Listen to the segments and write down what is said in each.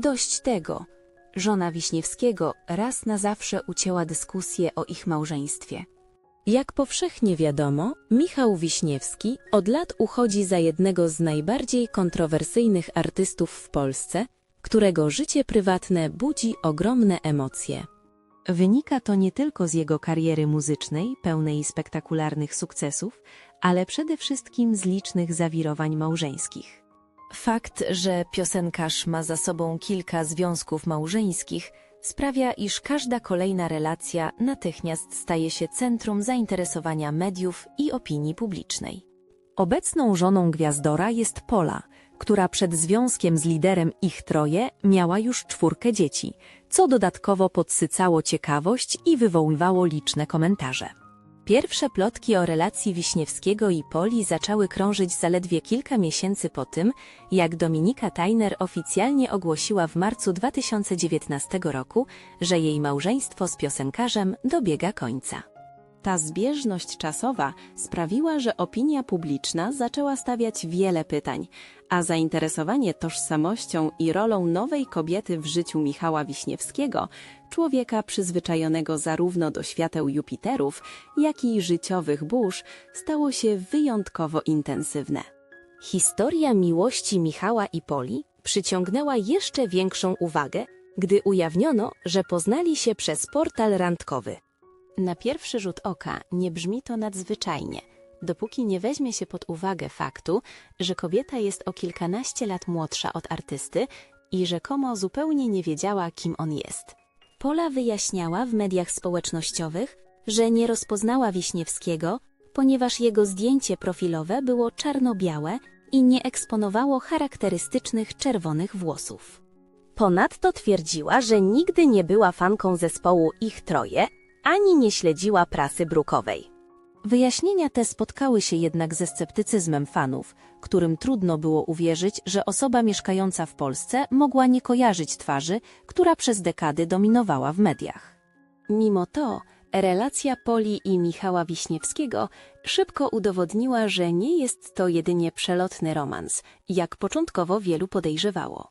Dość tego. Żona Wiśniewskiego raz na zawsze ucięła dyskusję o ich małżeństwie. Jak powszechnie wiadomo, Michał Wiśniewski od lat uchodzi za jednego z najbardziej kontrowersyjnych artystów w Polsce, którego życie prywatne budzi ogromne emocje. Wynika to nie tylko z jego kariery muzycznej, pełnej spektakularnych sukcesów, ale przede wszystkim z licznych zawirowań małżeńskich. Fakt, że piosenkarz ma za sobą kilka związków małżeńskich, sprawia, iż każda kolejna relacja natychmiast staje się centrum zainteresowania mediów i opinii publicznej. Obecną żoną Gwiazdora jest Pola, która przed związkiem z liderem ich troje miała już czwórkę dzieci, co dodatkowo podsycało ciekawość i wywoływało liczne komentarze. Pierwsze plotki o relacji Wiśniewskiego i Poli zaczęły krążyć zaledwie kilka miesięcy po tym, jak Dominika Tajner oficjalnie ogłosiła w marcu 2019 roku, że jej małżeństwo z piosenkarzem dobiega końca. Ta zbieżność czasowa sprawiła, że opinia publiczna zaczęła stawiać wiele pytań, a zainteresowanie tożsamością i rolą nowej kobiety w życiu Michała Wiśniewskiego, człowieka przyzwyczajonego zarówno do świateł Jupiterów, jak i życiowych burz, stało się wyjątkowo intensywne. Historia miłości Michała i Poli przyciągnęła jeszcze większą uwagę, gdy ujawniono, że poznali się przez portal randkowy. Na pierwszy rzut oka nie brzmi to nadzwyczajnie, dopóki nie weźmie się pod uwagę faktu, że kobieta jest o kilkanaście lat młodsza od artysty i rzekomo zupełnie nie wiedziała, kim on jest. Pola wyjaśniała w mediach społecznościowych, że nie rozpoznała Wiśniewskiego, ponieważ jego zdjęcie profilowe było czarno-białe i nie eksponowało charakterystycznych czerwonych włosów. Ponadto twierdziła, że nigdy nie była fanką zespołu Ich Troje, ani nie śledziła prasy brukowej. Wyjaśnienia te spotkały się jednak ze sceptycyzmem fanów, którym trudno było uwierzyć, że osoba mieszkająca w Polsce mogła nie kojarzyć twarzy, która przez dekady dominowała w mediach. Mimo to, relacja Poli i Michała Wiśniewskiego szybko udowodniła, że nie jest to jedynie przelotny romans, jak początkowo wielu podejrzewało.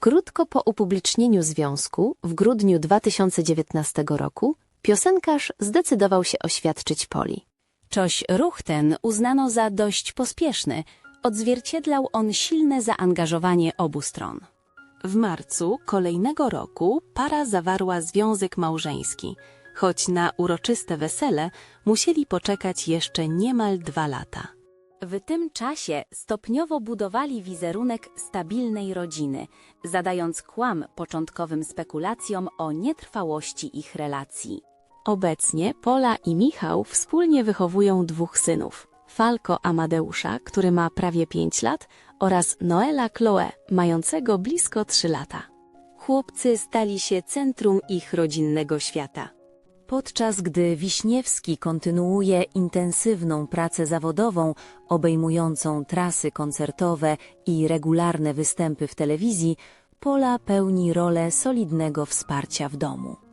Krótko po upublicznieniu związku, w grudniu 2019 roku, piosenkarz zdecydował się oświadczyć Poli. Czoś ruch ten uznano za dość pospieszny, odzwierciedlał on silne zaangażowanie obu stron. W marcu kolejnego roku para zawarła związek małżeński, choć na uroczyste wesele musieli poczekać jeszcze niemal dwa lata. W tym czasie stopniowo budowali wizerunek stabilnej rodziny, zadając kłam początkowym spekulacjom o nietrwałości ich relacji. Obecnie Pola i Michał wspólnie wychowują dwóch synów. Falco Amadeusza, który ma prawie 5 lat, oraz Noela Chloe, mającego blisko 3 lata. Chłopcy stali się centrum ich rodzinnego świata. Podczas gdy Wiśniewski kontynuuje intensywną pracę zawodową, obejmującą trasy koncertowe i regularne występy w telewizji, Pola pełni rolę solidnego wsparcia w domu.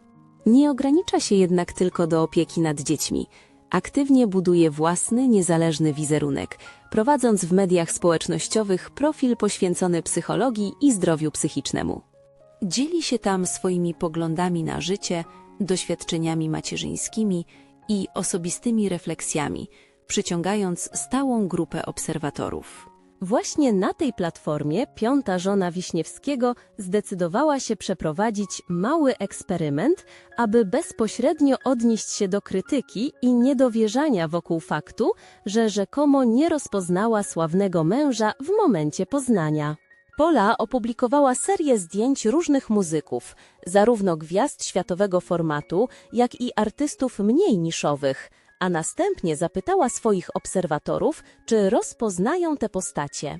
Nie ogranicza się jednak tylko do opieki nad dziećmi. Aktywnie buduje własny, niezależny wizerunek, prowadząc w mediach społecznościowych profil poświęcony psychologii i zdrowiu psychicznemu. Dzieli się tam swoimi poglądami na życie, doświadczeniami macierzyńskimi i osobistymi refleksjami, przyciągając stałą grupę obserwatorów. Właśnie na tej platformie piąta żona Wiśniewskiego zdecydowała się przeprowadzić mały eksperyment, aby bezpośrednio odnieść się do krytyki i niedowierzania wokół faktu, że rzekomo nie rozpoznała sławnego męża w momencie poznania. Pola opublikowała serię zdjęć różnych muzyków, zarówno gwiazd światowego formatu, jak i artystów mniej niszowych, a następnie zapytała swoich obserwatorów, czy rozpoznają te postacie.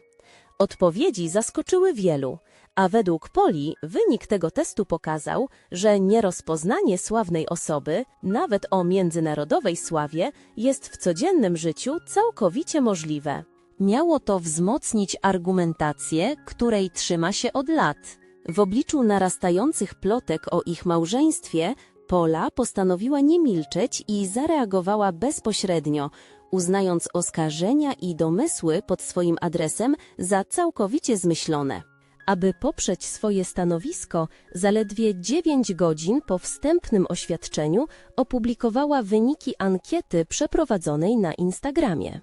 Odpowiedzi zaskoczyły wielu, a według Poli wynik tego testu pokazał, że nierozpoznanie sławnej osoby, nawet o międzynarodowej sławie, jest w codziennym życiu całkowicie możliwe. Miało to wzmocnić argumentację, której trzyma się od lat. W obliczu narastających plotek o ich małżeństwie, Pola postanowiła nie milczeć i zareagowała bezpośrednio, uznając oskarżenia i domysły pod swoim adresem za całkowicie zmyślone. Aby poprzeć swoje stanowisko, zaledwie 9 godzin po wstępnym oświadczeniu opublikowała wyniki ankiety przeprowadzonej na Instagramie.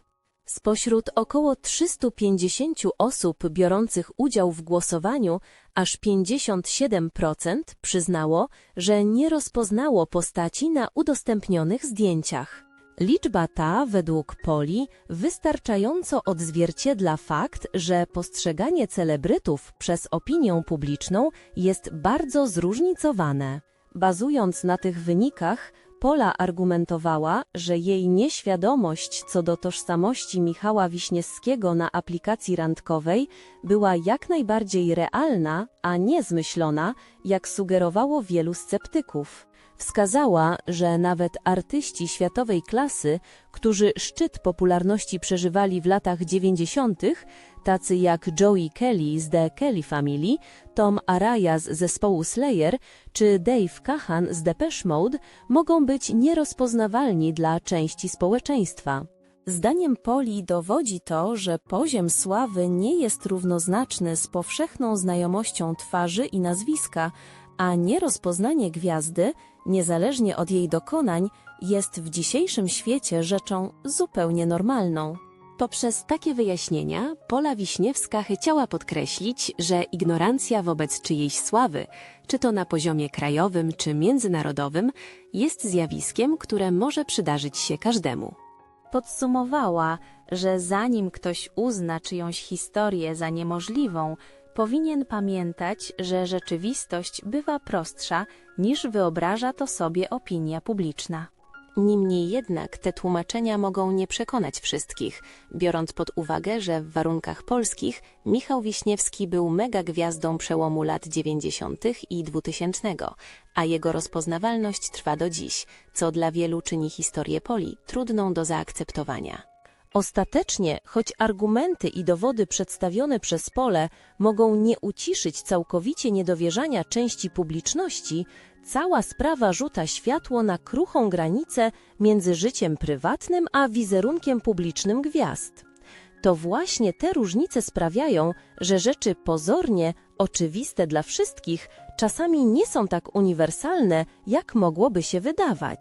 Spośród około 350 osób biorących udział w głosowaniu, aż 57% przyznało, że nie rozpoznało postaci na udostępnionych zdjęciach. Liczba ta, według Poli, wystarczająco odzwierciedla fakt, że postrzeganie celebrytów przez opinię publiczną jest bardzo zróżnicowane. Bazując na tych wynikach, Pola argumentowała, że jej nieświadomość co do tożsamości Michała Wiśniewskiego na aplikacji randkowej była jak najbardziej realna, a nie zmyślona, jak sugerowało wielu sceptyków. Wskazała, że nawet artyści światowej klasy, którzy szczyt popularności przeżywali w latach 90., tacy jak Joey Kelly z The Kelly Family, Tom Araya z zespołu Slayer czy Dave Kahan z Depeche Mode, mogą być nierozpoznawalni dla części społeczeństwa. Zdaniem Poli dowodzi to, że poziom sławy nie jest równoznaczny z powszechną znajomością twarzy i nazwiska, a nierozpoznanie gwiazdy, niezależnie od jej dokonań, jest w dzisiejszym świecie rzeczą zupełnie normalną. Poprzez takie wyjaśnienia Pola Wiśniewska chciała podkreślić, że ignorancja wobec czyjejś sławy, czy to na poziomie krajowym czy międzynarodowym, jest zjawiskiem, które może przydarzyć się każdemu. Podsumowała, że zanim ktoś uzna czyjąś historię za niemożliwą, powinien pamiętać, że rzeczywistość bywa prostsza niż wyobraża to sobie opinia publiczna. Niemniej jednak te tłumaczenia mogą nie przekonać wszystkich, biorąc pod uwagę, że w warunkach polskich Michał Wiśniewski był mega gwiazdą przełomu lat 90. i 2000, a jego rozpoznawalność trwa do dziś, co dla wielu czyni historię Poli trudną do zaakceptowania. Ostatecznie, choć argumenty i dowody przedstawione przez Pole mogą nie uciszyć całkowicie niedowierzania części publiczności, cała sprawa rzuca światło na kruchą granicę między życiem prywatnym a wizerunkiem publicznym gwiazd. To właśnie te różnice sprawiają, że rzeczy pozornie oczywiste dla wszystkich czasami nie są tak uniwersalne, jak mogłoby się wydawać.